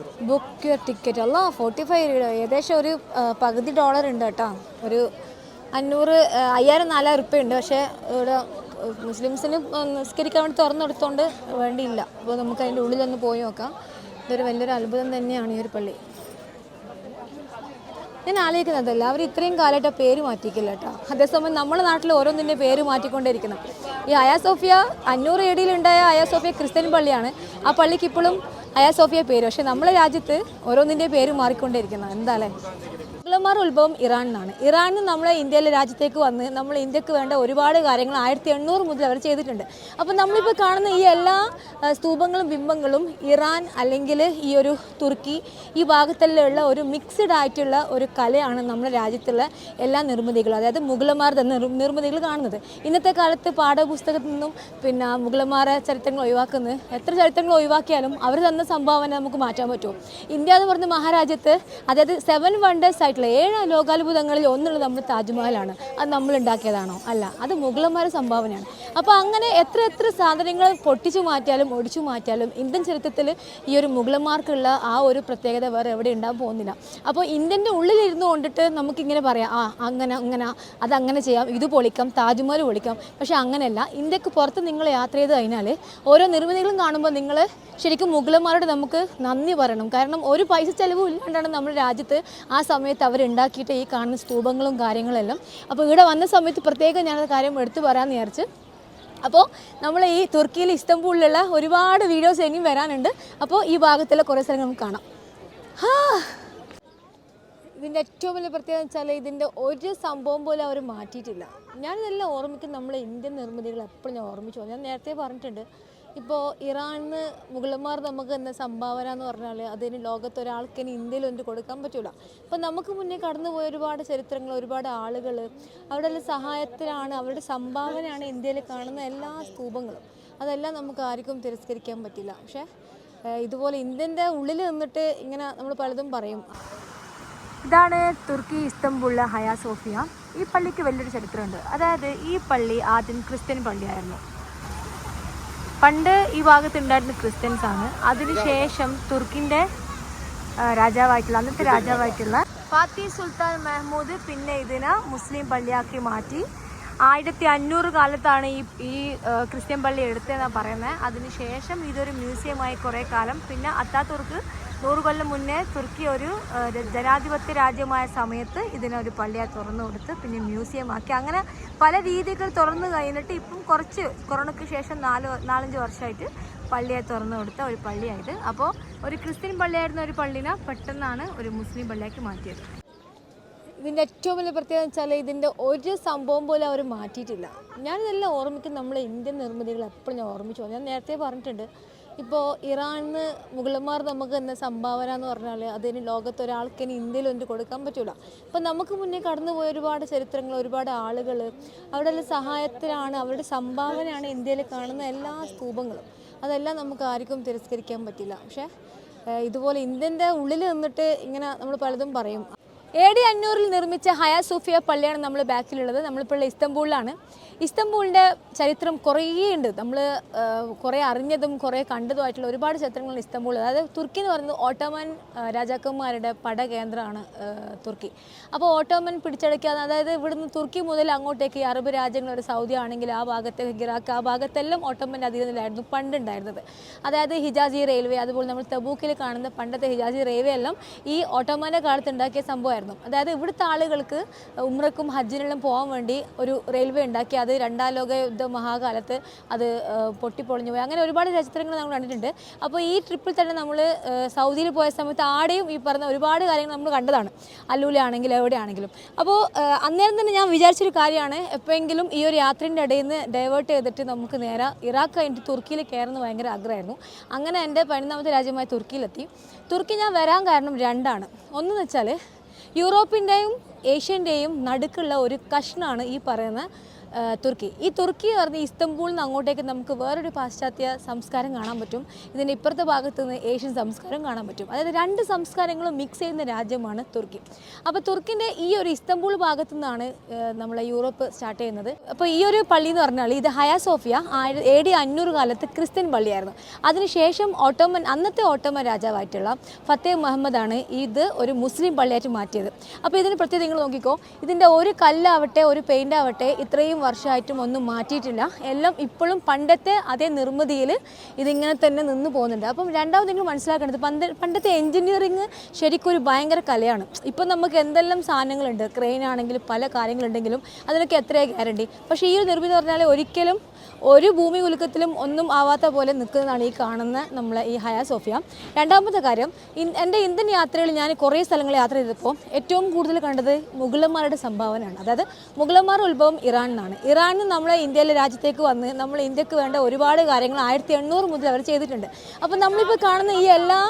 Euro book your ticket അല്ല forty five ഏകദേശം ഒരു പകുതി ഡോളർ ഉണ്ട് കേട്ടോ. ഒരു അഞ്ഞൂറ് അയ്യായിരം നാലായിരം റുപ്യ ഉണ്ട്. പക്ഷേ ഇവിടെ മുസ്ലിംസിന് നിസ്കരിക്കാൻ വേണ്ടി തുറന്നെടുത്തോണ്ട് വേണ്ടിയില്ല. അപ്പോൾ നമുക്ക് അതിന്റെ ഉള്ളിലൊന്ന് പോയി നോക്കാം. ഇതൊരു വലിയൊരു അത്ഭുതം തന്നെയാണ് ഈ ഒരു പള്ളി. ഞാൻ ആലോചിക്കുന്നതല്ല അവർ ഇത്രയും കാലമായിട്ട് പേര് മാറ്റിക്കില്ല കേട്ടോ. അതേസമയം നമ്മുടെ നാട്ടിൽ ഓരോന്നിന്റെ പേര് മാറ്റിക്കൊണ്ടേയിരിക്കുന്നത് ഈ അയാസോഫിയ അഞ്ഞൂറ് ഏടിയിലുണ്ടായ അയാസോഫിയ ക്രിസ്ത്യൻ പള്ളിയാണ്. ആ പള്ളിക്ക് ഇപ്പോഴും അയാ സോഫിയ പേര്. പക്ഷേ നമ്മുടെ രാജ്യത്ത് ഓരോന്നിന്റെ പേര് മാറിക്കൊണ്ടേയിരിക്കുന്നത് എന്താ അല്ലേ? മുഗളന്മാർ ഉത്ഭവം ഇറാനിൽ നിന്നാണ് ഇറാനിൽ നമ്മളെ ഇന്ത്യയിലെ രാജ്യത്തേക്ക് വന്ന് നമ്മൾ ഇന്ത്യയ്ക്ക് വേണ്ട ഒരുപാട് കാര്യങ്ങൾ ആയിരത്തി എണ്ണൂറ് മുതൽ അവർ ചെയ്തിട്ടുണ്ട്. അപ്പോൾ നമ്മളിപ്പോൾ കാണുന്ന ഈ എല്ലാ സ്തൂപങ്ങളും ബിംബങ്ങളും ഇറാൻ അല്ലെങ്കിൽ ഈ ഒരു തുർക്കി ഈ ഭാഗത്തെല്ലാം ഒരു മിക്സ്ഡ് ആയിട്ടുള്ള ഒരു കലയാണ് നമ്മുടെ രാജ്യത്തുള്ള എല്ലാ നിർമ്മിതികളും അതായത് മുഗളന്മാരുടെ തന്നെ നിർമ്മിതികൾ കാണുന്നത്. ഇന്നത്തെ കാലത്ത് പാഠപുസ്തകത്തിൽ നിന്നും പിന്നെ മുഗളന്മാരെ ചരിത്രങ്ങൾ ഒഴിവാക്കുന്നത് എത്ര ചരിത്രങ്ങൾ ഒഴിവാക്കിയാലും അവർ തന്ന സംഭാവന നമുക്ക് മാറ്റാൻ പറ്റുമോ ഇന്ത്യ എന്ന് പറഞ്ഞ മഹാരാജ്യത്ത് അതായത് സെവൻ വണ്ടേഴ്സ് ആയിട്ടുള്ള ഏഴ് ലോകാത്ഭുതങ്ങളിൽ ഒന്നുള്ളത് നമ്മുടെ താജ്മഹലാണ്. അത് നമ്മൾ ഉണ്ടാക്കിയതാണോ? അല്ല അത് മുഗളന്മാരുടെ സംഭാവനയാണ്. അപ്പോൾ അങ്ങനെ എത്ര എത്ര സാധനങ്ങൾ പൊട്ടിച്ചു മാറ്റിയാലും ഒടിച്ചു മാറ്റിയാലും ഇന്ത്യൻ ചരിത്രത്തിൽ ഈ ഒരു മുഗളന്മാർക്കുള്ള ആ ഒരു പ്രത്യേകത വേറെ എവിടെ ഉണ്ടാകാൻ പോകുന്നില്ല. അപ്പോൾ ഇന്ത്യന്റെ ഉള്ളിലിരുന്നു കൊണ്ടിട്ട് നമുക്കിങ്ങനെ പറയാം ആ അങ്ങനെ അങ്ങനെ അതങ്ങനെ ചെയ്യാം ഇത് പൊളിക്കാം താജ്മഹൽ പൊളിക്കാം. പക്ഷേ അങ്ങനെയല്ല. ഇന്ത്യയ്ക്ക് പുറത്ത് നിങ്ങൾ യാത്ര ചെയ്ത് കഴിഞ്ഞാൽ ഓരോ നിർമ്മിതികളും കാണുമ്പോൾ നിങ്ങൾ ശരിക്കും മുഗളന്മാരോട് നമുക്ക് നന്ദി പറയണം. കാരണം ഒരു പൈസ ചെലവും ഇല്ലാണ്ടാണ് നമ്മുടെ രാജ്യത്ത് ആ സമയത്ത് അവരുണ്ടാക്കിയിട്ട് ഈ കാണുന്ന സ്തൂപങ്ങളും കാര്യങ്ങളെല്ലാം. അപ്പോൾ ഇവിടെ വന്ന സമയത്ത് പ്രത്യേകം ഞാനത് കാര്യം എടുത്തു പറയാമെന്ന് വിചാരിച്ച്. അപ്പോൾ നമ്മൾ ഈ തുർക്കിയിൽ ഇസ്തംബൂളിലുള്ള ഒരുപാട് വീഡിയോസ് ഇനിയും വരാനുണ്ട്. അപ്പോൾ ഈ ഭാഗത്തുള്ള കുറേ സ്ഥലങ്ങൾ നമുക്ക് കാണാം. ഹാ! ഇതിന്റെ ഏറ്റവും വലിയ പ്രത്യേകത വെച്ചാൽ ഇതിന്റെ ഒരു സംഭവം പോലും അവർ മാറ്റിയിട്ടില്ല. ഞാനിതെല്ലാം ഓർമ്മിക്കും നമ്മളെ ഇന്ത്യൻ നിർമ്മിതികൾ എപ്പോഴും ഞാൻ ഓർമ്മിച്ചു ഞാൻ നേരത്തെ പറഞ്ഞിട്ടുണ്ട് ഇപ്പോൾ ഇറാനിന്ന് മുഗളന്മാർ നമുക്ക് എന്ന സംഭാവന എന്ന് പറഞ്ഞാൽ അതിന് ലോകത്ത് ഇനി ഇന്ത്യയിൽ ഒന്നും കൊടുക്കാൻ പറ്റില്ല അപ്പോൾ നമുക്ക് മുന്നേ കടന്നുപോയ ഒരുപാട് ചരിത്രങ്ങൾ ഒരുപാട് ആളുകൾ അവരുടെ സഹായത്തിലാണ് അവരുടെ സംഭാവനയാണ് ഇന്ത്യയിൽ കാണുന്ന എല്ലാ സ്തൂപങ്ങളും. അതെല്ലാം നമുക്ക് ആർക്കും തിരസ്കരിക്കാൻ പറ്റില്ല. പക്ഷേ ഇതുപോലെ ഇന്ത്യന്റെ ഉള്ളിൽ നിന്നിട്ട് ഇങ്ങനെ നമ്മൾ പലതും പറയും. ഇതാണ് തുർക്കി ഇസ്തംബുളിലെ ഹയാ സോഫിയ. ഈ പള്ളിക്ക് വലിയൊരു ചരിത്രമുണ്ട്. അതായത് ഈ പള്ളി ആദ്യം ക്രിസ്ത്യൻ പള്ളിയായിരുന്നു. പണ്ട് ഈ ഭാഗത്ത് ഉണ്ടായിരുന്ന ക്രിസ്ത്യൻസ് ആണ്. അതിനുശേഷം തുർക്കിന്റെ രാജാവായിട്ടുള്ള അന്നത്തെ രാജാവായിട്ടുള്ള ഫാത്തി സുൽത്താൻ മെഹ്മൂദ് പിന്നെ ഇതിനെ മുസ്ലിം പള്ളിയാക്കി മാറ്റി. ആയിരത്തി അഞ്ഞൂറ് കാലത്താണ് ഈ ഈ ക്രിസ്ത്യൻ പള്ളി എടുത്തതെന്നാണ് പറയുന്നത്. അതിനുശേഷം ഇതൊരു മ്യൂസിയമായി കുറേ കാലം. പിന്നെ അത്താത്തുർക്ക് നൂറ് കൊല്ലം മുന്നേ തുർക്കി ഒരു ജനാധിപത്യ രാജ്യമായ സമയത്ത് ഇതിനൊരു പള്ളിയെ തുറന്നു കൊടുത്ത് പിന്നെ മ്യൂസിയം ആക്കി. അങ്ങനെ പല രീതികൾ തുറന്നു കഴിഞ്ഞിട്ട് ഇപ്പം കുറച്ച് കൊറോണയ്ക്ക് ശേഷം നാല് നാലഞ്ച് വർഷമായിട്ട് പള്ളിയെ തുറന്നു കൊടുത്ത ഒരു പള്ളിയായിട്ട് അപ്പോൾ ഒരു ക്രിസ്ത്യൻ പള്ളിയായിരുന്ന ഒരു പള്ളിനെ പെട്ടെന്നാണ് ഒരു മുസ്ലിം പള്ളിയാക്കി മാറ്റിയത്. ഇതിന്റെ ഏറ്റവും വലിയ പ്രത്യേകത വെച്ചാൽ ഇതിന്റെ ഒരു സംഭവം പോലും അവർ മാറ്റിയിട്ടില്ല. ഞാനിതെല്ലാം ഓർമ്മിക്കും നമ്മളെ ഇന്ത്യൻ നിർമ്മിതികൾ എപ്പോഴും ഞാൻ ഓർമ്മിച്ചു. ഞാൻ നേരത്തെ പറഞ്ഞിട്ടുണ്ട് ഇപ്പോൾ ഇറാനിന്ന് മുഗളന്മാർ നമുക്ക് എന്ന സംഭാവന എന്ന് പറഞ്ഞാൽ അതിന് ലോകത്ത് ഒരാൾക്ക് ഇനി ഇന്ത്യയിൽ ഒന്നും കൊടുക്കാൻ പറ്റൂല. അപ്പം നമുക്ക് മുന്നേ കടന്നുപോയ ഒരുപാട് ചരിത്രങ്ങൾ ഒരുപാട് ആളുകൾ അവരുടെ സഹായത്തിലാണ് അവരുടെ സംഭാവനയാണ് ഇന്ത്യയിൽ കാണുന്ന എല്ലാ സ്തൂപങ്ങളും. അതെല്ലാം നമുക്ക് ആർക്കും തിരസ്കരിക്കാൻ പറ്റില്ല. പക്ഷേ ഇതുപോലെ ഇന്ത്യന്റെ ഉള്ളിൽ നിന്നിട്ട് ഇങ്ങനെ നമ്മൾ പലതും പറയും. എ ഡി അഞ്ഞൂറിൽ നിർമ്മിച്ച ഹയാ സൂഫിയ പള്ളിയാണ് നമ്മൾ ബാക്കിലുള്ളത്. നമ്മളിപ്പോൾ ഇസ്തംബൂളിലാണ്. ഇസ്തംബൂളിന്റെ ചരിത്രം കുറേ ഉണ്ട്. നമ്മൾ കുറേ അറിഞ്ഞതും കുറേ കണ്ടതുമായിട്ടുള്ള ഒരുപാട് ചരിത്രങ്ങളാണ് ഇസ്തംബൂൾ അതായത് തുർക്കി എന്ന് പറയുന്നത് ഓട്ടോമൻ രാജാക്കന്മാരുടെ പടകേന്ദ്രമാണ് തുർക്കി. അപ്പോൾ ഓട്ടോമൻ പിടിച്ചടക്കാതെ അതായത് ഇവിടുന്ന് തുർക്കി മുതൽ അങ്ങോട്ടേക്ക് അറബ് രാജ്യങ്ങൾ ഒരു സൗദി ആണെങ്കിൽ ആ ഭാഗത്തെ ഗിറാക്ക് ആ ഭാഗത്തെല്ലാം ഓട്ടോമന്റെ അധീനത്തിലായിരുന്നു പണ്ടുണ്ടായിരുന്നത് അതായത് ഹിജാസി റെയിൽവേ അതുപോലെ നമ്മൾ തബൂക്കിൽ കാണുന്ന പണ്ടത്തെ ഹിജാസി റെയിൽവേ എല്ലാം ഈ ഓട്ടോമന്റെ കാലത്ത് ഉണ്ടാക്കിയ സംഭവമായിരുന്നു. അതായത് ഇവിടുത്തെ ആളുകൾക്ക് ഉമ്രക്കും ഹജ്ജിനെല്ലാം പോകാൻ വേണ്ടി ഒരു റെയിൽവേ ഉണ്ടാക്കി. അത് രണ്ടാം ലോക യുദ്ധ മഹാകാലത്ത് അത് പൊട്ടിപ്പൊളിഞ്ഞു പോയി. അങ്ങനെ ഒരുപാട് ചരിത്രങ്ങൾ നമ്മൾ കണ്ടിട്ടുണ്ട്. അപ്പോൾ ഈ ട്രിപ്പിൽ തന്നെ നമ്മൾ സൗദിയിൽ പോയ സമയത്ത് ആടെയും ഈ പറഞ്ഞ ഒരുപാട് കാര്യങ്ങൾ നമ്മൾ കണ്ടതാണ്. അല്ലൂലാണെങ്കിലും എവിടെയാണെങ്കിലും. അപ്പോൾ അന്നേരം തന്നെ ഞാൻ വിചാരിച്ചൊരു കാര്യമാണ്. എപ്പോഴെങ്കിലും ഈ ഒരു യാത്രേന്റെ ഇടയിൽ നിന്ന് ഡൈവേർട്ട് ചെയ്തിട്ട് നമുക്ക് നേരെ ഇറാഖ് കഴിഞ്ഞിട്ട് തുർക്കിയിൽ കയറുന്ന ഭയങ്കര ആഗ്രഹമായിരുന്നു. അങ്ങനെ എന്റെ പതിനൊന്നാമത്തെ രാജ്യമായ തുർക്കിയിലെത്തി. തുർക്കി ഞാൻ വരാൻ കാരണം രണ്ടാണ്. ഒന്നെന്ന് വെച്ചാൽ യൂറോപ്പിന്റെയും ഏഷ്യന്റെയും നടുക്കുള്ള ഒരു കഷ്ണാണ് ഈ പറയുന്ന തുർക്കി. ഈ തുർക്കി എന്ന് പറഞ്ഞാൽ ഇസ്തംബൂളിൽ നിന്ന് അങ്ങോട്ടേക്ക് നമുക്ക് വേറൊരു പാശ്ചാത്യ സംസ്കാരം കാണാൻ പറ്റും. ഇതിന്റെ ഇപ്പുറത്തെ ഭാഗത്ത് നിന്ന് ഏഷ്യൻ സംസ്കാരം കാണാൻ പറ്റും. അതായത് രണ്ട് സംസ്കാരങ്ങളും മിക്സ് ചെയ്യുന്ന രാജ്യമാണ് തുർക്കി. അപ്പോൾ തുർക്കിന്റെ ഈ ഒരു ഇസ്തംബൂൾ ഭാഗത്തു നിന്നാണ് നമ്മളെ യൂറോപ്പ് സ്റ്റാർട്ട് ചെയ്യുന്നത്. അപ്പോൾ ഈ ഒരു പള്ളി എന്ന് പറഞ്ഞാൽ ഇത് ഹയാ സോഫിയ എ ഡി അഞ്ഞൂറ് കാലത്ത് ക്രിസ്ത്യൻ പള്ളിയായിരുന്നു. അതിനുശേഷം ഓട്ടോമൻ അന്നത്തെ ഓട്ടോമൻ രാജാവായിട്ടുള്ള ഫത്തേ മുഹമ്മദാണ് ഇത് ഒരു മുസ്ലിം പള്ളിയായിട്ട് മാറ്റിയത്. അപ്പോൾ ഇതിന് പ്രത്യേകത നിങ്ങൾ നോക്കിക്കോ. ഇതിന്റെ ഒരു കല്ലാവട്ടെ ഒരു പെയിന്റ് ആവട്ടെ ഇത്രയും വർഷമായിട്ടും ഒന്നും മാറ്റിയിട്ടില്ല. എല്ലാം ഇപ്പോഴും പണ്ടത്തെ അതേ നിർമ്മിതിയിൽ ഇതിങ്ങനെ തന്നെ നിന്ന് പോകുന്നുണ്ട്. അപ്പം രണ്ടാമത് നിങ്ങൾ മനസ്സിലാക്കേണ്ടത് പണ്ട് പണ്ടത്തെ എൻജിനീയറിങ് ശരിക്കും ഒരു ഭയങ്കര കലയാണ്. ഇപ്പം നമുക്ക് എന്തെല്ലാം സാധനങ്ങളുണ്ട്? ക്രെയിൻ ആണെങ്കിലും പല കാര്യങ്ങളുണ്ടെങ്കിലും അതിനൊക്കെ എത്രയാണ് ഗ്യാരണ്ടി പക്ഷേ ഈ ഒരു നിർമ്മിതി പറഞ്ഞാൽ ഒരിക്കലും ഒരു ഭൂമി കുലുക്കത്തിലും ഒന്നും ആവാത്ത പോലെ നിൽക്കുന്നതാണ് ഈ കാണുന്ന നമ്മളെ ഈ ഹയാ സോഫിയ. രണ്ടാമത്തെ കാര്യം എന്റെ ഇന്ത്യൻ യാത്രയിൽ ഞാൻ കുറേ സ്ഥലങ്ങൾ യാത്ര ചെയ്തപ്പോൾ ഏറ്റവും കൂടുതൽ കണ്ടത് മുഗളന്മാരുടെ സംഭാവനയാണ്. അതായത് മുഗളന്മാരുടെ ഉത്ഭവം ഇറാനിൽ നിന്ന് നമ്മളെ ഇന്ത്യയിലെ രാജ്യത്തേക്ക് വന്ന് നമ്മൾ ഇന്ത്യയ്ക്ക് വേണ്ട ഒരുപാട് കാര്യങ്ങൾ ആയിരത്തി എണ്ണൂറ് മുതൽ അവർ ചെയ്തിട്ടുണ്ട്. അപ്പോൾ നമ്മളിപ്പോൾ കാണുന്ന ഈ എല്ലാ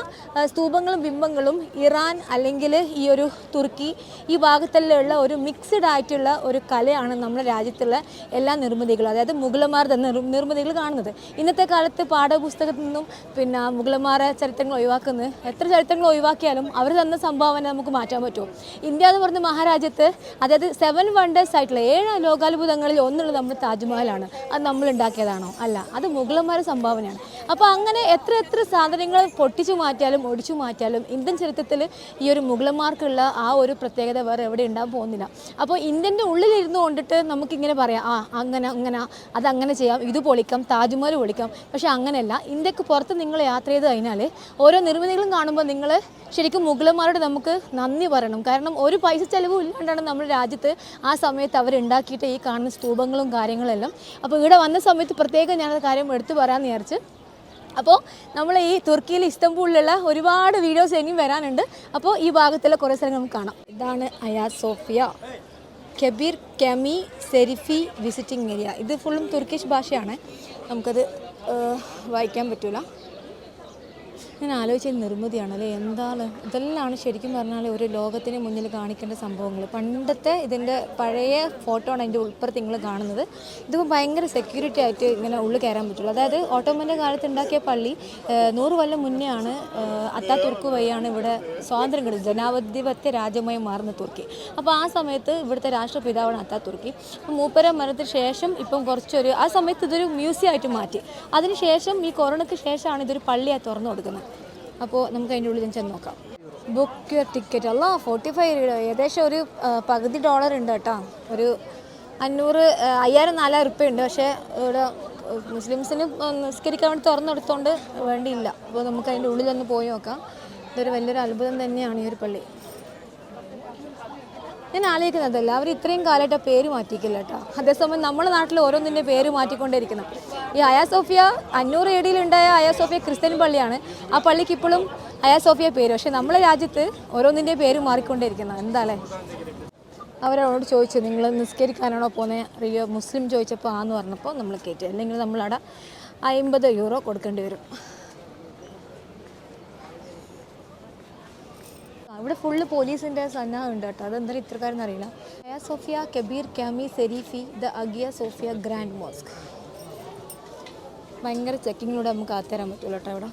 സ്തൂപങ്ങളും ബിംബങ്ങളും ഇറാൻ അല്ലെങ്കിൽ ഈ ഒരു തുർക്കി ഈ ഭാഗത്തെല്ലാം ഒരു മിക്സഡ് ആയിട്ടുള്ള ഒരു കലയാണ് നമ്മുടെ രാജ്യത്തുള്ള എല്ലാ നിർമ്മിതികളും. അതായത് മുഗളന്മാരുടെ നിർ നിർമ്മിതികൾ കാണുന്നത്. ഇന്നത്തെ കാലത്ത് പാഠപുസ്തകത്തിൽ നിന്നും പിന്നെ മുഗളന്മാരെ ചരിത്രങ്ങൾ ഒഴിവാക്കുന്നത് എത്ര ചരിത്രങ്ങൾ ഒഴിവാക്കിയാലും അവർ തന്ന സംഭാവന നമുക്ക് മാറ്റാൻ പറ്റുമോ ഇന്ത്യ എന്ന് പറഞ്ഞ മഹാരാജ്യത്ത് അതായത് സെവൻ വണ്ടേഴ്സ് ആയിട്ടുള്ള ഏഴ് ലോകാത്ഭുതങ്ങളിൽ ഒന്നുള്ളത് നമ്മുടെ താജ്മഹലാണ്. അത് നമ്മൾ ഉണ്ടാക്കിയതാണോ? അല്ല അത് മുഗളന്മാരുടെ സംഭാവനയാണ്. അപ്പോൾ അങ്ങനെ എത്ര എത്ര സാധനങ്ങൾ പൊട്ടിച്ചു മാറ്റിയാലും ഒടിച്ചു മാറ്റിയാലും ഇന്ത്യൻ ചരിത്രത്തിൽ ഈ ഒരു മുഗളന്മാർക്കുള്ള ആ ഒരു പ്രത്യേകത വേറെ എവിടെ ഉണ്ടാകാൻ പോകുന്നില്ല. അപ്പോൾ ഇന്ത്യന്റെ ഉള്ളിലിരുന്ന് കൊണ്ടിട്ട് നമുക്കിങ്ങനെ പറയാം ആ അങ്ങനെ അങ്ങനെ അത് അങ്ങനെ ചെയ്യാം ഇത് പൊളിക്കാം താജ്മഹൽ പൊളിക്കാം. പക്ഷേ അങ്ങനെയല്ല ഇന്ത്യയ്ക്ക് പുറത്ത് നിങ്ങൾ യാത്ര ചെയ്ത് കഴിഞ്ഞാൽ ഓരോ നിർമ്മിതികളും കാണുമ്പോൾ നിങ്ങൾ ശരിക്കും മുഗളന്മാരോട് നമുക്ക് നന്ദി പറയണം. കാരണം ഒരു പൈസ ചിലവും ഇല്ലാണ്ടാണ് നമ്മുടെ രാജ്യത്ത് ആ സമയത്ത് അവർ ഉണ്ടാക്കിയിട്ട് ഈ കാണുന്ന സ്തൂപങ്ങളും കാര്യങ്ങളെല്ലാം. അപ്പോൾ ഇവിടെ വന്ന സമയത്ത് പ്രത്യേകം ഞാനത് കാര്യം എടുത്തു പറയാമെന്ന് വിചാരിച്ച്. അപ്പോൾ നമ്മൾ ഈ തുർക്കിയിൽ ഇസ്തംബൂളിലുള്ള ഒരുപാട് വീഡിയോസ് ഇനിയും വരാനുണ്ട്. അപ്പോൾ ഈ ഭാഗത്തുള്ള കുറേ സ്ഥലങ്ങൾ നമുക്ക് കാണാം. ഇതാണ് അയാ സോഫിയ. കബീർ കെമി സെരിഫി വിസിറ്റിംഗ് ഏരിയ. ഇത് ഫുള്ളും തുർക്കിഷ് ഭാഷയാണ്. നമുക്കത് വായിക്കാൻ പറ്റൂല. ഞാൻ ആലോചിച്ച നിർമ്മിതിയാണ് അല്ലേ എന്താണ്? ഇതെല്ലാമാണ് ശരിക്കും പറഞ്ഞാൽ ഒരു ലോകത്തിന് മുന്നിൽ കാണിക്കേണ്ട സംഭവങ്ങൾ പണ്ടത്തെ ഇതിന്റെ പഴയ ഫോട്ടോ ആണ് അതിന്റെ ഉൾപ്പുറത്ത് നിങ്ങൾ കാണുന്നത്. ഇതിപ്പോൾ ഭയങ്കര സെക്യൂരിറ്റി ആയിട്ട് ഇങ്ങനെ ഉള്ളിൽ കയറാൻ പറ്റുള്ളൂ. അതായത് ഓട്ടോമന്റെ കാലത്ത് ഉണ്ടാക്കിയ പള്ളി നൂറ് കൊല്ലം മുന്നേ ആണ് അത്താ തുർക്ക് വഴിയാണ് ഇവിടെ സ്വാതന്ത്ര്യം കിട്ടുന്നത് ജനാധിപത്യ രാജ്യമായി മാറുന്ന തുർക്കി. അപ്പോൾ ആ സമയത്ത് ഇവിടുത്തെ രാഷ്ട്രപിതാവാണ് അത്താ തുർക്കി അപ്പോൾ മൂപ്പര മരണത്തിന് ശേഷം ഇപ്പം കുറച്ചൊരു ആ സമയത്ത് ഇതൊരു മ്യൂസിയം ആയിട്ട് മാറ്റി. അതിനുശേഷം ഈ കൊറോണയ്ക്ക് ശേഷമാണ് ഇതൊരു പള്ളിയായി തുറന്നു കൊടുക്കുന്നത്. അപ്പോൾ നമുക്ക് അതിന്റെ ഉള്ളിൽ ചെന്ന് നോക്കാം. ബുക്ക് യുവർ ടിക്കറ്റ് അല്ല ഫോർട്ടി ഫൈവ് രൂപ. ഏകദേശം ഒരു പകുതി ഡോളർ ഉണ്ട് കേട്ടോ. ഒരു അഞ്ഞൂറ് അയ്യായിരം നാലായിരം ഉറുപ്പ്യ ഉണ്ട്. പക്ഷേ ഇവിടെ മുസ്ലിംസിന് നിസ്കരിക്കാൻ വേണ്ടി തുറന്നെടുത്തോണ്ട് വേണ്ടിയില്ല. അപ്പോൾ നമുക്ക് അതിന്റെ ഉള്ളിലൊന്ന് പോയി നോക്കാം. ഇതൊരു വലിയൊരു അത്ഭുതം തന്നെയാണ് ഈ ഒരു പള്ളി. ഞാൻ ആലോചിക്കുന്നതല്ല അവർ ഇത്രയും കാലമായിട്ട് പേര് മാറ്റിക്കില്ല കേട്ടോ. അതേസമയം നമ്മുടെ നാട്ടിൽ ഓരോന്നിന്റെ പേര് മാറ്റിക്കൊണ്ടേയിരിക്കുന്നത് ഈ അയാ സോഫിയ അഞ്ഞൂറ് ഏടിയിലുണ്ടായ അയാ സോഫിയ ക്രിസ്ത്യൻ പള്ളിയാണ്. ആ പള്ളിക്ക് ഇപ്പോഴും അയാ സോഫിയ പേര്. പക്ഷേ നമ്മളെ രാജ്യത്ത് ഓരോന്നിന്റെ പേര് മാറിക്കൊണ്ടേയിരിക്കുന്നത് എന്താല്ലേ അവരവരോട് ചോദിച്ചു നിങ്ങൾ നിസ്കരിക്കാനാണോ പോകുന്നത് റിയോ മുസ്ലിം ചോദിച്ചപ്പോൾ ആന്ന് പറഞ്ഞപ്പോൾ നമ്മൾ കയറ്റി. അല്ലെങ്കിൽ നമ്മളവിടെ അമ്പത് യൂറോ കൊടുക്കേണ്ടി വരും. ഇവിടെ ഫുള്ള് പോലീസിന്റെ സന്നാഹം ഉണ്ട് കേട്ടോ. അതെന്തായാലും ഇത്രക്കാരെന്ന് അറിയില്ല. Aya Sofya Kebir Camii Serifi the Hagia Sophia grand mosque. ഭയങ്കര ചെക്കിങ്ങിലൂടെ നമുക്ക് ആത്തരാൻ പറ്റുമല്ലോ കേട്ടോ ഇവിടെ.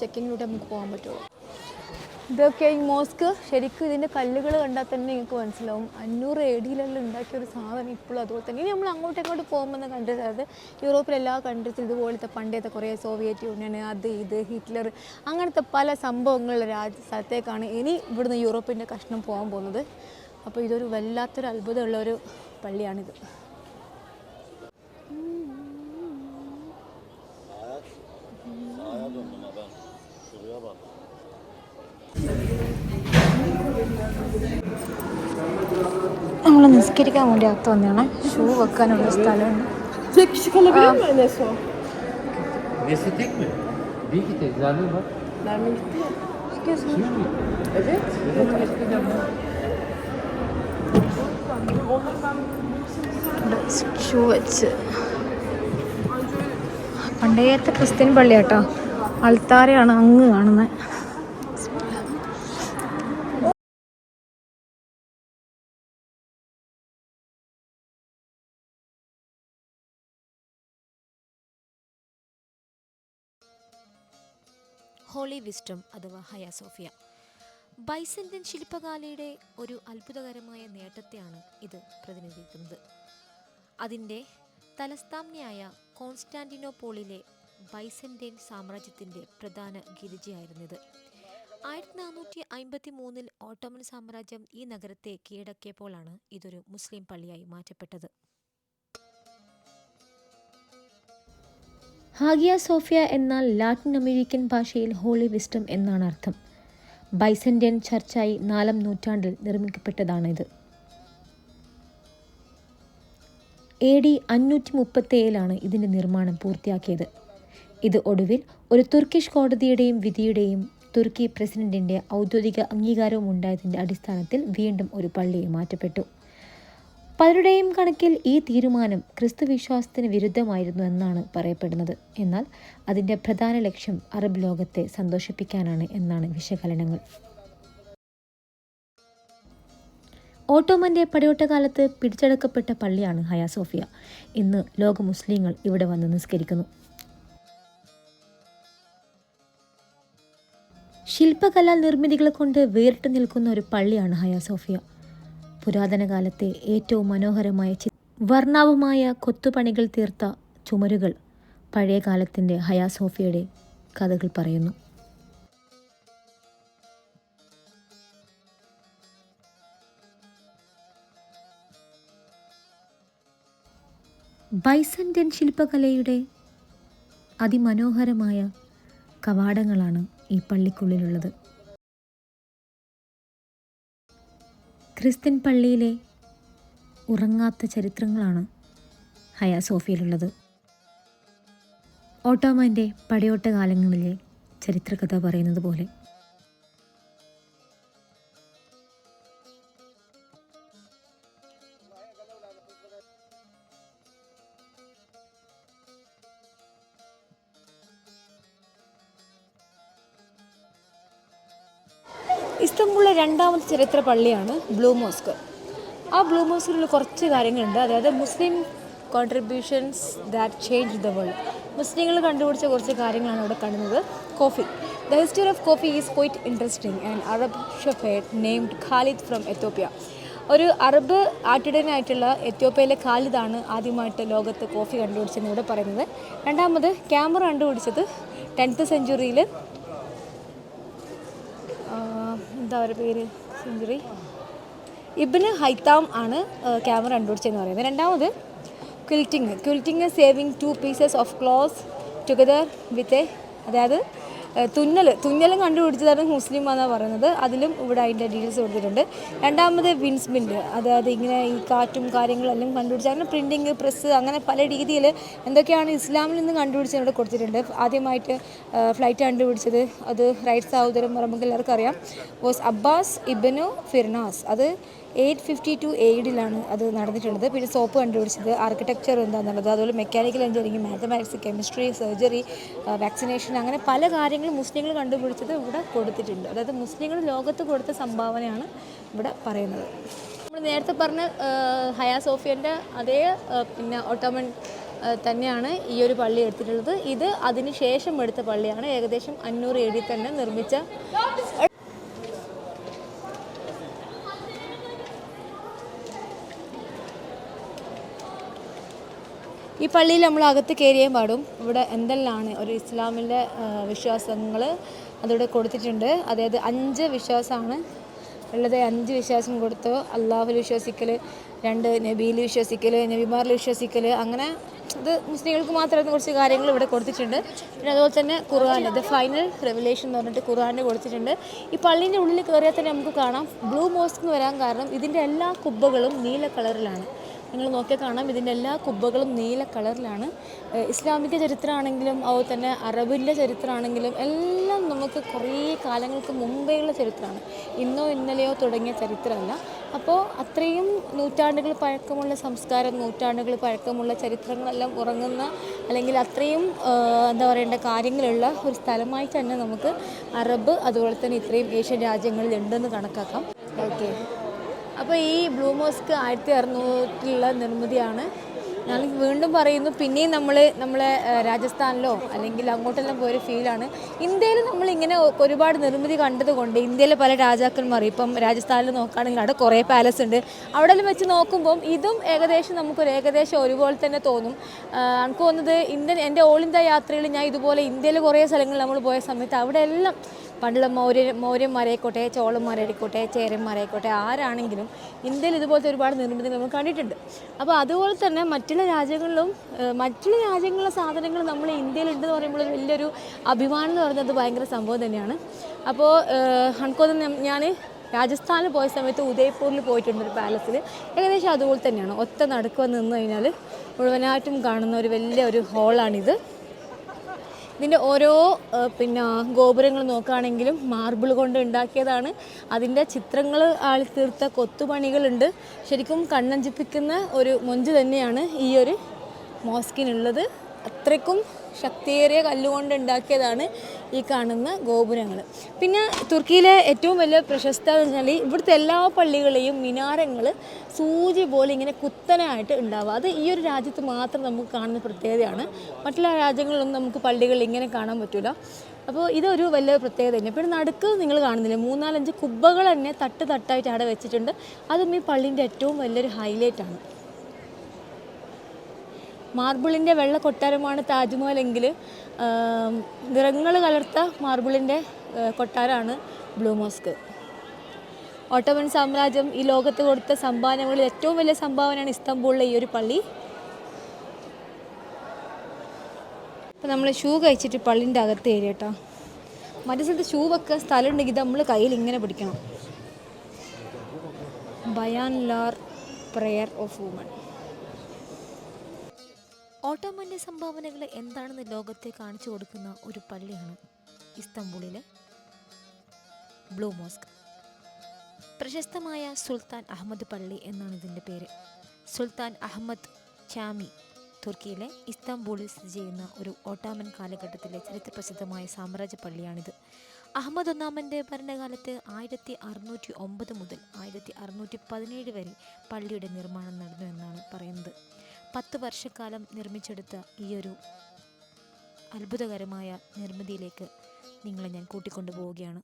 ചെക്കിങ്ങിലൂടെ നമുക്ക് പോകാൻ പറ്റുമോ ഇതൊക്കെ ഈ മോസ്ക് ശരിക്കും ഇതിന്റെ കല്ലുകൾ കണ്ടാൽ തന്നെ നിങ്ങൾക്ക് മനസ്സിലാവും അഞ്ഞൂറ് ഏടിയിലെല്ലാം ഉണ്ടാക്കിയ ഒരു സാധനം ഇപ്പോഴും അതുപോലെ തന്നെ ഇനി നമ്മൾ അങ്ങോട്ടും ഇങ്ങോട്ട് പോകുമ്പോൾ കണ്ടത് അതായത് യൂറോപ്പിലെ എല്ലാ കൺട്രീസിലും ഇതുപോലത്തെ പണ്ടത്തെ കുറേ സോവിയറ്റ് യൂണിയൻ അത് ഇത് ഹിറ്റ്ലർ അങ്ങനത്തെ പല സംഭവങ്ങളുള്ള രാജ്യ സ്ഥലത്തേക്കാണ് ഇനി ഇവിടുന്ന് യൂറോപ്പിന്റെ കഷ്ണം പോകാൻ പോകുന്നത് അപ്പോൾ ഇതൊരു വല്ലാത്തൊരു അത്ഭുതമുള്ള ഒരു പള്ളിയാണിത് നമ്മൾ നിസ്കരിക്കാൻ വേണ്ടി അകത്ത് വന്നതാണ് ഷൂ വെക്കാനുള്ള സ്ഥലമുണ്ട് Tek kişi kalabilir mi o? Nesi tek mi? Bir iki tek zaten var. Nermin gitti mi? Şimdi mi? Evet. Shoe വെച്ച് പണ്ടേത്തെ ക്രിസ്ത്യൻ പള്ളി കേട്ടോ അൾത്താരയാണ് അങ്ങ് കാണുന്നത് ഹോളി വിസ്റ്റം അഥവാ ഹയ സോഫിയ. ബൈസന്ത്യൻ ശില്പകാലയുടെ ഒരു അത്ഭുതകരമായ നേട്ടത്തെയാണ് ഇത് പ്രതിനിധീകരിക്കുന്നത്. അതിന്റെ തലസ്ഥാനമായ കോൺസ്റ്റാന്റിനോപോളിലെ ബൈസന്റൈൻ സാമ്രാജ്യത്തിന്റെ പ്രധാന ഗിരിജയായിരുന്നിത് ആയിരത്തി നാനൂറ്റി അമ്പത്തി മൂന്നിൽ ഓട്ടോമൻ സാമ്രാജ്യം ഈ നഗരത്തെ കീഴടക്കിയപ്പോഴാണ് ഇതൊരു മുസ്ലിം പള്ളിയായി മാറ്റപ്പെട്ടത്. ഹാഗിയ സോഫിയ എന്നാൽ ലാറ്റിൻ അമേരിക്കൻ ഭാഷയിൽ ഹോളി വിസ്റ്റം എന്നാണ് അർത്ഥം. ബൈസൻഡ്യൻ ചർച്ചായി നാലാം നൂറ്റാണ്ടിൽ നിർമ്മിക്കപ്പെട്ടതാണിത്. എ ഡി അഞ്ഞൂറ്റി മുപ്പത്തേഴിലാണ് ഇതിന്റെ നിർമ്മാണം പൂർത്തിയാക്കിയത്. ഇത് ഒടുവിൽ ഒരു തുർക്കിഷ് കോടതിയുടെയും വിധിയുടെയും തുർക്കി പ്രസിഡന്റിന്റെ ഔദ്യോഗിക അംഗീകാരവും ഉണ്ടായതിന്റെ അടിസ്ഥാനത്തിൽ വീണ്ടും ഒരു പള്ളിയെ മാറ്റപ്പെട്ടു. പലരുടെയും കണക്കിൽ ഈ തീരുമാനം ക്രിസ്തുവിശ്വാസത്തിന് വിരുദ്ധമായിരുന്നു എന്നാണ് പറയപ്പെടുന്നത്. എന്നാൽ അതിന്റെ പ്രധാന ലക്ഷ്യം അറബ് ലോകത്തെ സന്തോഷിപ്പിക്കാനാണ് എന്നാണ് വിശകലനങ്ങൾ. ഓട്ടോമന്റെ പടയോട്ടകാലത്ത് പിടിച്ചെടുക്കപ്പെട്ട പള്ളിയാണ് ഹയാ സോഫിയ. ഇന്ന് ലോക മുസ്ലിങ്ങൾ ഇവിടെ വന്ന് നിസ്കരിക്കുന്നു. ശില്പകലാ നിർമ്മിതികൾ കൊണ്ട് വേറിട്ട് നിൽക്കുന്ന ഒരു പള്ളിയാണ് ഹയാ സോഫിയ. പുരാതന കാലത്തെ ഏറ്റവും മനോഹരമായ ചി കൊത്തുപണികൾ തീർത്ത ചുമരുകൾ പഴയ കാലത്തിന്റെ ഹയാ സോഫിയയുടെ കഥകൾ പറയുന്നു. ബൈസൻഡൻ ശില്പകലയുടെ അതിമനോഹരമായ കവാടങ്ങളാണ് ഈ പള്ളിക്കുള്ളിലുള്ളത്. ക്രിസ്ത്യൻ പള്ളിയിലെ ഉറങ്ങാത്ത ചരിത്രങ്ങളാണ് ഹയാ സോഫിയിലുള്ളത്. ഓട്ടോമന്റെ പടയോട്ട കാലങ്ങളിലെ ചരിത്രകഥ പറയുന്നത് പോലെ. ചരിത്ര പള്ളിയാണ് ബ്ലൂ മോസ്ക്. ആ ബ്ലൂ മോസ്കിലുള്ള കുറച്ച് കാര്യങ്ങളുണ്ട്. അതായത് Muslim contributions that change the world മുസ്ലിങ്ങൾ കണ്ടുപിടിച്ച കുറച്ച് കാര്യങ്ങളാണ് അവിടെ കാണുന്നത്. Coffee. The history of coffee is quite interesting and Arab shepherd named Khalid from Ethiopia ഒരു അറബ് ആട്ടിടനായിട്ടുള്ള എത്യോപ്യയിലെ ഖാലിദാണ് ആദ്യമായിട്ട് ലോകത്ത് കോഫി കണ്ടുപിടിച്ചതെന്ന് ഇവിടെ പറയുന്നത്. രണ്ടാമത് ക്യാമറ കണ്ടുപിടിച്ചത് ടെൻത്ത് സെഞ്ചുറിയിൽ എന്താ പറയുക പേര്? സെഞ്ചുറി. ഇബിന് ഹൈത്താം ആണ് ക്യാമറ കണ്ടുപിടിച്ചതെന്ന് പറയുന്നത്. രണ്ടാമത് quilting quilting sewing two pieces of cloth together with a അതായത് തുന്നൽ തുന്നലും. കണ്ടുപിടിച്ചതാണ് മുസ്ലിം എന്നാണ് പറയുന്നത്. അതിലും ഇവിടെ അതിന്റെ ഡീറ്റെയിൽസ് കൊടുത്തിട്ടുണ്ട്. രണ്ടാമത് വിൻസ്മിന്റ് അതായത് ഇങ്ങനെ ഈ കാറ്റും കാര്യങ്ങളെല്ലാം കണ്ടുപിടിച്ച അങ്ങനെ പ്രിന്റിങ് പ്രസ് അങ്ങനെ പല രീതിയിൽ എന്തൊക്കെയാണ് ഇസ്ലാമിൽ നിന്ന് കണ്ടുപിടിച്ച് ഇവിടെ കൊടുത്തിട്ടുണ്ട്. ആദ്യമായിട്ട് ഫ്ലൈറ്റ് കണ്ടുപിടിച്ചത് അത് റൈറ്റ് സഹോദരൻ നമുക്ക് എല്ലാവർക്കും അറിയാം. വാസ് അബ്ബാസ് ഇബനു ഫിർനാസ് അത് എയ്റ്റ് ഫിഫ്റ്റി ടു എയ്ഡിലാണ് അത് നടന്നിട്ടുള്ളത്. പിന്നെ സോപ്പ് കണ്ടുപിടിച്ചത് ആർക്കിടെക്ചർ എന്താണെന്നുള്ളത് അതുപോലെ mechanical engineering mathematics chemistry surgery vaccination അങ്ങനെ പല കാര്യങ്ങളും മുസ്ലിങ്ങൾ കണ്ടുപിടിച്ചത് ഇവിടെ കൊടുത്തിട്ടുണ്ട്. അതായത് മുസ്ലിങ്ങൾ ലോകത്ത് കൊടുത്ത സംഭാവനയാണ് ഇവിടെ പറയുന്നത്. നമ്മൾ നേരത്തെ പറഞ്ഞ ഹയാ സോഫിയന്റെ അതേ പിന്നെ ഓട്ടോമൻ തന്നെയാണ് ഈ ഒരു പള്ളി എടുത്തിട്ടുള്ളത്. ഇത് അതിന് ശേഷം എടുത്ത പള്ളിയാണ്. ഏകദേശം അഞ്ഞൂറ് എ തന്നെ നിർമ്മിച്ച ഈ പള്ളിയിൽ നമ്മൾ അകത്ത് കയറിയേ പാടും. ഇവിടെ എന്തെല്ലാമാണ്? ഒരു ഇസ്ലാമിന്റെ വിശ്വാസങ്ങൾ അതിവിടെ കൊടുത്തിട്ടുണ്ട്. അതായത് അഞ്ച് വിശ്വാസമാണ് ഉള്ളത്. അഞ്ച് വിശ്വാസം കൊടുത്തു. അള്ളാഹുൽ വിശ്വസിക്കൽ രണ്ട് നബിയിൽ വിശ്വസിക്കൽ നബിമാരിൽ വിശ്വസിക്കൽ അങ്ങനെ ഇത് മുസ്ലിങ്ങൾക്ക് മാത്രമായിരുന്നു കുറച്ച് കാര്യങ്ങൾ ഇവിടെ കൊടുത്തിട്ടുണ്ട്. പിന്നെ അതുപോലെ തന്നെ ഖുർആൻ ദ ഫൈനൽ റെവലേഷൻ എന്ന് പറഞ്ഞിട്ട് ഖുർആാന്റെ കൊടുത്തിട്ടുണ്ട്. ഈ പള്ളീന്റെ ഉള്ളിൽ കയറിയാൽ തന്നെ നമുക്ക് കാണാം. ബ്ലൂ മോസ്ക് എന്ന് വരാൻ കാരണം ഇതിന്റെ എല്ലാ കുബ്ബകളും നീല കളറിലാണ്. നിങ്ങൾ നോക്കിയാൽ കാണാം. ഇതിന്റെ എല്ലാ കുബ്ബകളും നീല കളറിലാണ്. ഇസ്ലാമിക ചരിത്രമാണെങ്കിലും അതുപോലെ തന്നെ അറബിന്റെ ചരിത്രമാണെങ്കിലും എല്ലാം നമുക്ക് കുറേ കാലങ്ങൾക്ക് മുമ്പേയുള്ള ചരിത്രമാണ്. ഇന്നോ ഇന്നലെയോ തുടങ്ങിയ ചരിത്രമല്ല. അപ്പോൾ അത്രയും നൂറ്റാണ്ടുകൾ പഴക്കമുള്ള സംസ്കാരം നൂറ്റാണ്ടുകൾ പഴക്കമുള്ള ചരിത്രങ്ങളെല്ലാം ഉറങ്ങുന്ന അല്ലെങ്കിൽ അത്രയും എന്താ പറയേണ്ട കാര്യങ്ങളുള്ള ഒരു സ്ഥലമായി തന്നെ നമുക്ക് അറബ് അതുപോലെ തന്നെ ഇത്രയും ഏഷ്യൻ രാജ്യങ്ങളിൽ ഉണ്ടെന്ന് കണക്കാക്കാം. ഓക്കെ. അപ്പോൾ ഈ ബ്ലൂ മോസ്ക് ആയിരത്തി അറുന്നൂറ്റിലുള്ള നിർമ്മിതിയാണ്. ഞാൻ വീണ്ടും പറയുന്നു പിന്നെയും നമ്മൾ നമ്മളെ രാജസ്ഥാനിലോ അല്ലെങ്കിൽ അങ്ങോട്ടെല്ലാം പോയൊരു ഫീലാണ്. ഇന്ത്യയിൽ നമ്മൾ ഇങ്ങനെ ഒരുപാട് നിർമ്മിതി കണ്ടതുകൊണ്ട് ഇന്ത്യയിലെ പല രാജാക്കന്മാർ ഇപ്പം രാജസ്ഥാനിൽ നോക്കുകയാണെങ്കിൽ അവിടെ കുറേ പാലസ് ഉണ്ട്. അവിടെ വെച്ച് നോക്കുമ്പം ഇതും ഏകദേശം നമുക്കൊരു ഏകദേശം ഒരുപോലെ തന്നെ തോന്നും. എനിക്ക് തോന്നുന്നത് ഇന്ത്യൻ എന്റെ ഓൾ ഇന്ത്യ യാത്രയിൽ ഞാൻ ഇതുപോലെ ഇന്ത്യയിൽ കുറേ സ്ഥലങ്ങളിൽ നമ്മൾ പോയ സമയത്ത് അവിടെ എല്ലാം പണ്ടുള്ള മൗര്യ മൗര്യന്മാരായിക്കോട്ടെ ചോളന്മാരായിക്കോട്ടെ ചേരന്മാരായിക്കോട്ടെ ആരാണെങ്കിലും ഇന്ത്യയിൽ ഇതുപോലത്തെ ഒരുപാട് നിർമ്മിതി നമ്മൾ കണ്ടിട്ടുണ്ട്. അപ്പോൾ അതുപോലെ തന്നെ മറ്റുള്ള രാജ്യങ്ങളിലും മറ്റുള്ള രാജ്യങ്ങളിലെ സാധനങ്ങൾ നമ്മൾ ഇന്ത്യയിലുണ്ടെന്ന് പറയുമ്പോൾ വലിയൊരു അഭിമാനം എന്ന് പറയുന്നത് ഭയങ്കര സംഭവം തന്നെയാണ്. അപ്പോൾ ഹൺകോന്ന് ഞാൻ രാജസ്ഥാനിൽ പോയ സമയത്ത് ഉദയ്പൂരിൽ പോയിട്ടുണ്ട് ഒരു പാലസിൽ ഏകദേശം അതുപോലെ തന്നെയാണ്. ഒറ്റ നടക്കുക നിന്ന് കഴിഞ്ഞാൽ മുഴുവനായിട്ടും കാണുന്ന ഒരു വലിയ ഒരു ഹോളാണിത് ഇതിന്റെ ഓരോ പിന്നെ ഗോപുരങ്ങൾ നോക്കുകയാണെങ്കിലും മാർബിൾ കൊണ്ട് ഉണ്ടാക്കിയതാണ്. അതിന്റെ ചിത്രങ്ങൾ ആളി തീർത്ത കൊത്തുപണികളുണ്ട്. ശരിക്കും കണ്ണഞ്ചിപ്പിക്കുന്ന ഒരു മൊഞ്ച് തന്നെയാണ് ഈ ഒരു മോസ്കിനുള്ളത്. അത്രയ്ക്കും ശക്തിയേറിയ കല്ലുകൊണ്ട് ഉണ്ടാക്കിയതാണ്. ഈ കാണുന്ന ഗോപുരങ്ങൾ. പിന്നെ തുർക്കിയിലെ ഏറ്റവും വലിയ പ്രശസ്ത എന്ന് വെച്ചാൽ ഇവിടുത്തെ എല്ലാ പള്ളികളെയും മിനാരങ്ങൾ സൂചി പോലെ ഇങ്ങനെ കുത്തനായിട്ട് ഉണ്ടാവുക. അത് ഈ ഒരു രാജ്യത്ത് മാത്രം നമുക്ക് കാണുന്ന പ്രത്യേകതയാണ്. മറ്റുള്ള രാജ്യങ്ങളിലൊന്നും നമുക്ക് പള്ളികൾ ഇങ്ങനെ കാണാൻ പറ്റില്ല അപ്പോൾ ഇതൊരു വലിയ പ്രത്യേകത തന്നെ. പിന്നെ നടുക്ക് നിങ്ങൾ കാണുന്നില്ലേ മൂന്നാലഞ്ച് കുബ്ബകൾ തന്നെ തട്ട് തട്ടായിട്ട് അവിടെ വെച്ചിട്ടുണ്ട്. അതും ഈ പള്ളീന്റെ ഏറ്റവും വലിയൊരു ഹൈലൈറ്റാണ് മാർബിളിന്റെ വെള്ള കൊട്ടാരമാണ് താജ്മഹൽ എങ്കിൽ നിറങ്ങൾ കലർത്ത മാർബിളിന്റെ കൊട്ടാരമാണ് ബ്ലൂ മോസ്ക്. ഓട്ടോമൻ സാമ്രാജ്യം ഈ ലോകത്ത് കൊടുത്ത സംഭാവനകളിൽ ഏറ്റവും വലിയ സംഭാവനയാണ് ഇസ്താംബൂളിലെ ഈ ഒരു പള്ളി. അപ്പോൾ നമ്മൾ ഷൂ കഴിച്ചിട്ട് പള്ളിന്റെ അകത്ത് കയറി കേട്ടോ. മറ്റു സ്ഥലത്ത് ഷൂ വെക്കാൻ സ്ഥലം ഉണ്ടെങ്കിൽ നമ്മൾ കയ്യിൽ ഇങ്ങനെ പിടിക്കണം. Bayanlar prayer of women. ഓട്ടോമന്റെ സംഭാവനകൾ എന്താണെന്ന് ലോകത്തെ കാണിച്ചു കൊടുക്കുന്ന ഒരു പള്ളിയാണ് ഇസ്തംബൂളിലെ ബ്ലൂ മോസ്ക്. പ്രശസ്തമായ സുൽത്താൻ അഹമ്മദ് പള്ളി എന്നാണ് ഇതിന്റെ പേര്. സുൽത്താൻ അഹമ്മദ് ചാമി തുർക്കിയിലെ ഇസ്താംബൂളിൽ സ്ഥിതി ചെയ്യുന്ന ഒരു ഓട്ടോമൻ കാലഘട്ടത്തിലെ ചരിത്രപ്രസിദ്ധമായ സാമ്രാജ്യ പള്ളിയാണിത്. അഹമ്മദ് ഒന്നാമന്റെ ഭരണകാലത്ത് ആയിരത്തി അറുന്നൂറ്റി ഒമ്പത് മുതൽ ആയിരത്തി അറുന്നൂറ്റി പതിനേഴ് വരെ പള്ളിയുടെ നിർമ്മാണം നടന്നു എന്നാണ് പറയുന്നത്. പത്ത് വർഷക്കാലം നിർമ്മിച്ചെടുത്ത ഈയൊരു അത്ഭുതകരമായ നിർമ്മിതിയിലേക്ക് നിങ്ങളെ ഞാൻ കൂട്ടിക്കൊണ്ടു പോവുകയാണ്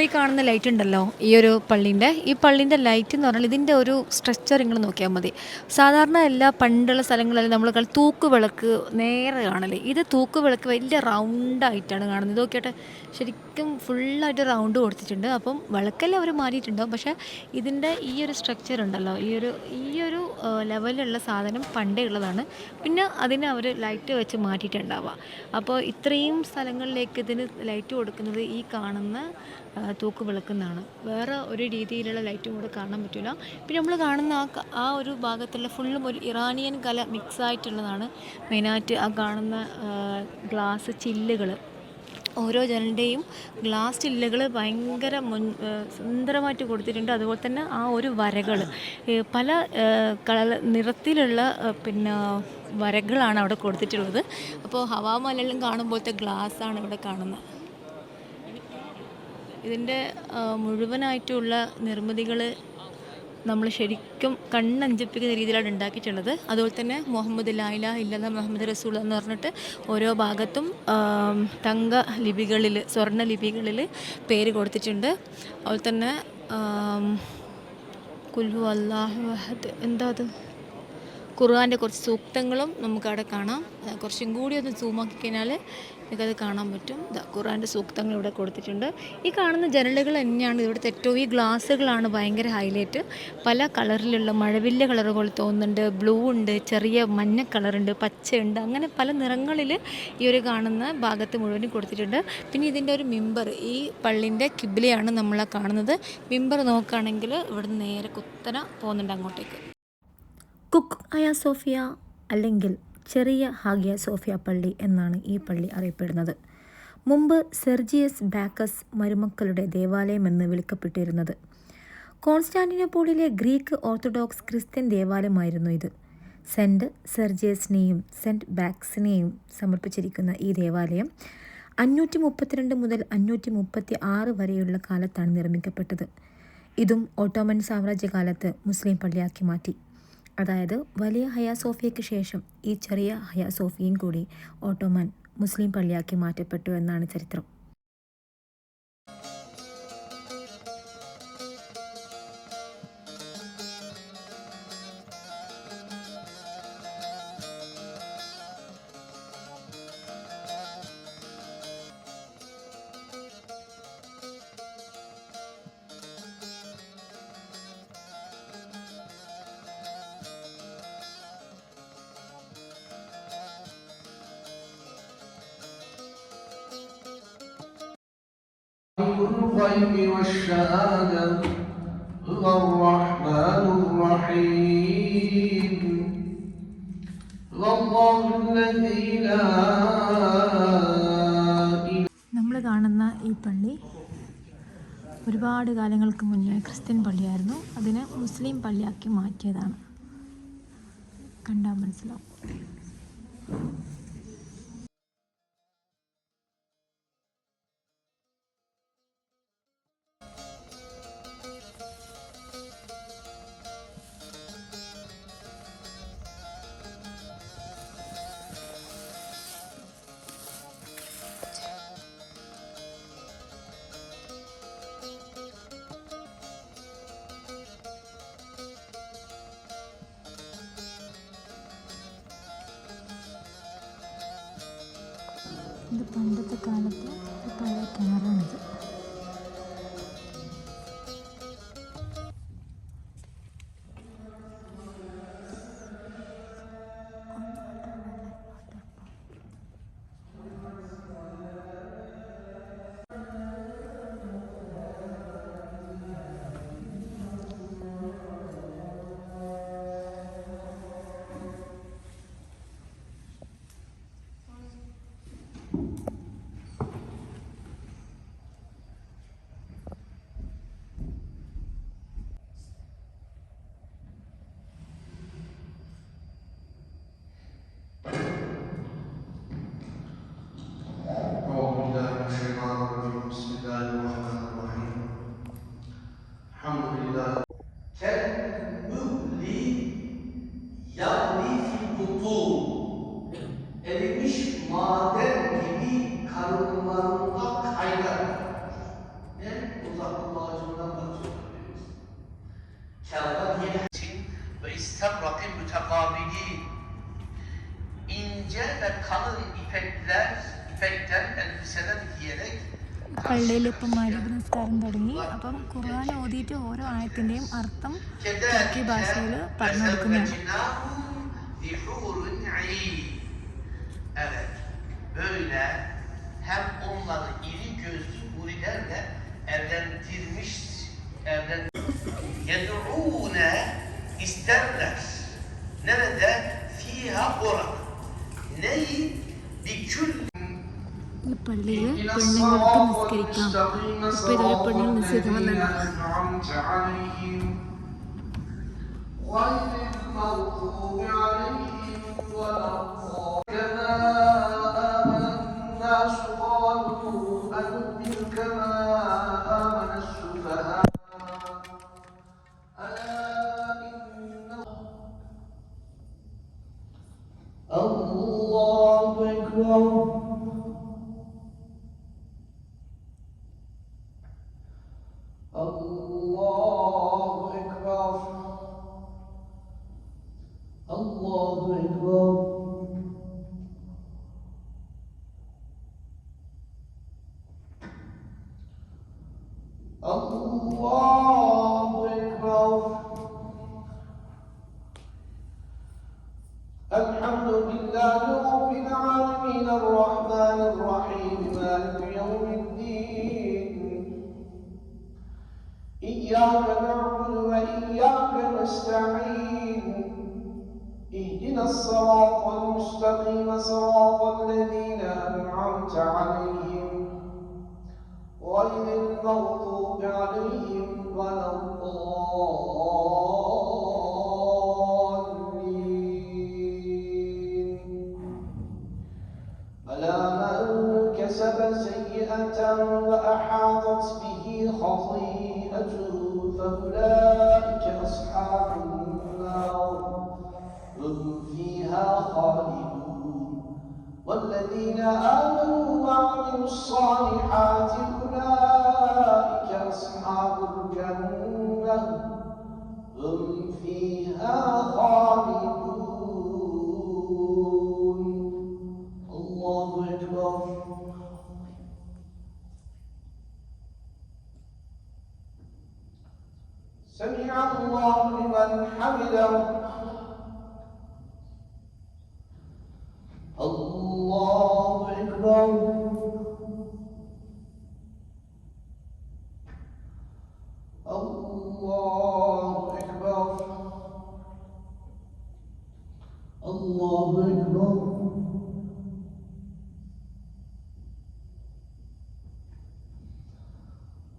നമ്മൾ ഈ കാണുന്ന ലൈറ്റ് ഉണ്ടല്ലോ ഈ ഒരു പള്ളീന്റെ ഈ പള്ളീന്റെ ലൈറ്റ് എന്ന് പറഞ്ഞാൽ ഇതിന്റെ ഒരു സ്ട്രക്ചർ നിങ്ങൾ നോക്കിയാൽ മതി. സാധാരണ എല്ലാ പണ്ടുള്ള സ്ഥലങ്ങളിൽ നമ്മൾ തൂക്ക് വിളക്ക് നേരെ കാണല്ലേ ഇത് തൂക്ക് വിളക്ക് വലിയ റൗണ്ടായിട്ടാണ് കാണുന്നത്. നോക്കിയാട്ടെ ശരിക്കും ഫുള്ളായിട്ട് റൗണ്ട് കൊടുത്തിട്ടുണ്ട്. അപ്പം വിളക്കെല്ലാം അവർ മാറ്റിയിട്ടുണ്ടാവും. പക്ഷേ ഇതിന്റെ ഈ ഒരു സ്ട്രക്ചർ ഉണ്ടല്ലോ ഈ ഒരു ഈ ഒരു ലെവലിലുള്ള സാധനം പണ്ടേ ഉള്ളതാണ്. പിന്നെ അതിനെ അവർ ലൈറ്റ് വെച്ച് മാറ്റിയിട്ടുണ്ടാവുക. അപ്പോൾ ഇത്രയും സ്ഥലങ്ങളിലേക്ക് ഇതിന് ലൈറ്റ് കൊടുക്കുന്നത് ഈ കാണുന്ന തൂക്ക് വിളക്കുന്നതാണ്. വേറെ ഒരു രീതിയിലുള്ള ലൈറ്റും കൂടെ കാണാൻ പറ്റില്ല. പിന്നെ നമ്മൾ കാണുന്ന ആ ആ ഒരു ഭാഗത്തുള്ള ഫുള്ളും ഒരു ഇറാനിയൻ കല മിക്സ് ആയിട്ടുള്ളതാണ് മെയിനായിട്ട് ആ കാണുന്ന ഗ്ലാസ് ചില്ലുകൾ ഓരോ ജനലിന്റെയും ഗ്ലാസ് ചില്ലുകൾ ഭയങ്കര മുൻ സുന്ദരമായിട്ട് കൊടുത്തിട്ടുണ്ട്. അതുപോലെ തന്നെ ആ ഒരു വരകൾ പല കളർ നിറത്തിലുള്ള പിന്നെ വരകളാണ് അവിടെ കൊടുത്തിട്ടുള്ളത്. അപ്പോൾ ഹവാമലെല്ലാം കാണുമ്പോഴത്തെ ഗ്ലാസ്സാണ് ഇവിടെ കാണുന്നത്. ഇതിന്റെ മുഴുവനായിട്ടുള്ള നിർമ്മിതികൾ നമ്മൾ ശരിക്കും കണ്ണഞ്ചിപ്പിക്കുന്ന രീതിയിലാണ് ഉണ്ടാക്കിയിട്ടുള്ളത്. അതുപോലെ തന്നെ മുഹമ്മദ് ലായില ഇല്ലെന്ന മുഹമ്മദ് റസൂൾ എന്ന് പറഞ്ഞിട്ട് ഓരോ ഭാഗത്തും തങ്ക ലിപികളിൽ സ്വർണ ലിപികളിൽ പേര് കൊടുത്തിട്ടുണ്ട്. അതുപോലെ തന്നെ കുൽഹു അള്ളാഹു എന്താ അത്? ഖുർആന്റെ കുറച്ച് സൂക്തങ്ങളും നമുക്കവിടെ കാണാം. കുറച്ചും കൂടി ഒന്ന് സൂമാക്കി കഴിഞ്ഞാൽ നിങ്ങൾക്കത് കാണാൻ പറ്റും. ഖുർആന്റെ സൂക്തങ്ങൾ ഇവിടെ കൊടുത്തിട്ടുണ്ട്. ഈ കാണുന്ന ജനലുകൾ തന്നെയാണ് ഇവിടുത്തെ ഏറ്റവും ഈ ഗ്ലാസ്സുകളാണ് ഭയങ്കര ഹൈലൈറ്റ്. പല കളറിലുള്ള മഴവില്ല കളർ പോലെ തോന്നുന്നുണ്ട്. ബ്ലൂ ഉണ്ട് ചെറിയ മഞ്ഞ കളറുണ്ട് പച്ചയുണ്ട്. അങ്ങനെ പല നിറങ്ങളിൽ ഈ ഒരു കാണുന്ന ഭാഗത്ത് മുഴുവനും കൊടുത്തിട്ടുണ്ട്. പിന്നെ ഇതിന്റെ ഒരു മിമ്പർ ഈ പള്ളിന്റെ കിബിലയാണ് നമ്മളെ കാണുന്നത്. മിമ്പർ നോക്കുകയാണെങ്കിൽ ഇവിടുന്ന് നേരെ കുത്തന പോകുന്നുണ്ട് അങ്ങോട്ടേക്ക്. കുക്ക് അയ സോഫിയ അല്ലെങ്കിൽ ചെറിയ ഹാഗിയ സോഫിയ പള്ളി എന്നാണ് ഈ പള്ളി അറിയപ്പെടുന്നത്. മുമ്പ് സെർജിയസ് ബാക്കസ് മരുമക്കളുടെ ദേവാലയം എന്ന് വിളിക്കപ്പെട്ടിരുന്നത്. കോൺസ്റ്റാന്റിനോപ്പോളിലെ ഗ്രീക്ക് ഓർത്തഡോക്സ് ക്രിസ്ത്യൻ ദേവാലയമായിരുന്നു ഇത്. സെന്റ് സെർജിയസിനെയും സെന്റ് ബാക്സിനെയും സമർപ്പിച്ചിരിക്കുന്ന ഈ ദേവാലയം അഞ്ഞൂറ്റി മുപ്പത്തിരണ്ട് മുതൽ അഞ്ഞൂറ്റി മുപ്പത്തി ആറ് വരെയുള്ള കാലത്താണ് നിർമ്മിക്കപ്പെട്ടത്. ഇതും ഓട്ടോമൻ സാമ്രാജ്യകാലത്ത് മുസ്ലിം പള്ളിയാക്കി മാറ്റി. അതായത് വലിയ ഹയാ സോഫിയയ്ക്ക് ശേഷം ഈ ചെറിയ ഹയാ സോഫിയയും കൂടി ഓട്ടോമൻ മുസ്ലിം പള്ളിയാക്കി മാറ്റപ്പെട്ടു എന്നാണ് ചരിത്രം. الغيب والشهادة هو الرحمن الرحيم هو الله الذي لا إله നമ്മൾ കാണുന്ന ഈ പള്ളി ഒരുപാട് കാലങ്ങൾക്ക് മുന്നേ ക്രിസ്ത്യൻ പള്ളിയായിരുന്നു അതിനെ മുസ്ലിം പള്ളിയാക്കി മാറ്റിയതാണ് കണ്ടാൽ മനസ്സിലാവും പണ്ടത്തെ കാലത്ത് പള്ളിയിൽ ഇപ്പം മരുവ് നിസ്കാരം തുടങ്ങി അപ്പം ഖുർആൻ ഓതിയിട്ട് ഓരോ ആയത്തിൻ്റെയും അർത്ഥം തുർക്കി ഭാഷയിൽ പറഞ്ഞു കൊടുക്കുന്നതാണ് Evet. Böyle hem onları iri gözlü hurilerle evlendirmiş, evlen yed'ûne isterler. Nerede? Fiha orada. Neyi? പള്ളിയിൽ പെണ്ണുങ്ങൾക്ക് നിസ്കരിക്കാം. ഇപ്പൊ ഇതൊരു പെണ്ണിന് നിസ്കരിക്കാൻ വന്നതാണ് الذين آمنوا وعملوا الصالحات أولئك أصحاب الجنة. هم فيها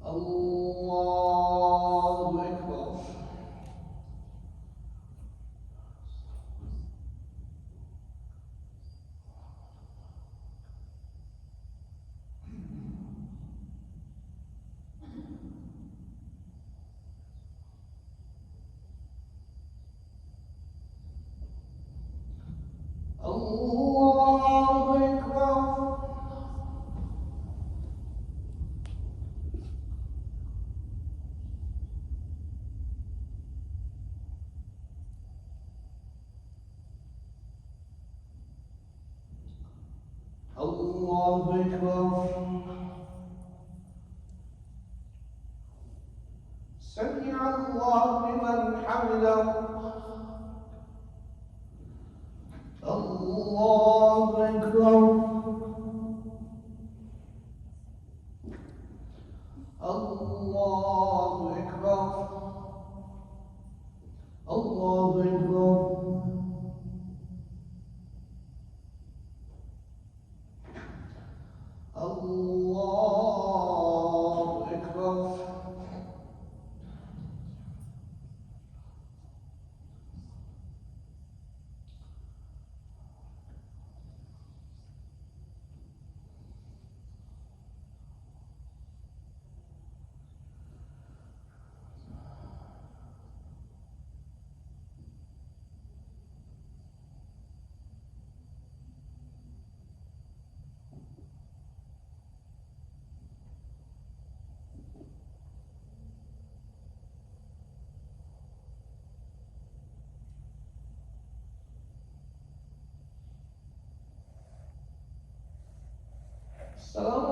Allah. law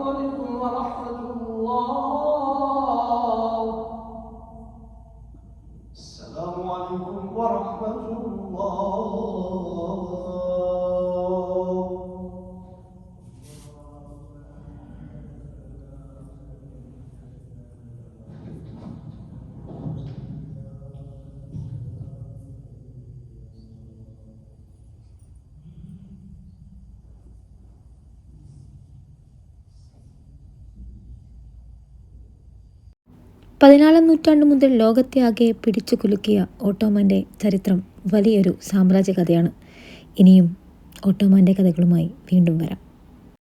فضلكم ورحمته പതിനാലാം നൂറ്റാണ്ട് മുതൽ ലോകത്തെ ആകെ പിടിച്ചു കുലുക്കിയ ഓട്ടോമാന്റെ ചരിത്രം വലിയൊരു സാമ്രാജ്യ കഥയാണ് ഇനിയും ഓട്ടോമാന്റെ കഥകളുമായി വീണ്ടും വരാം.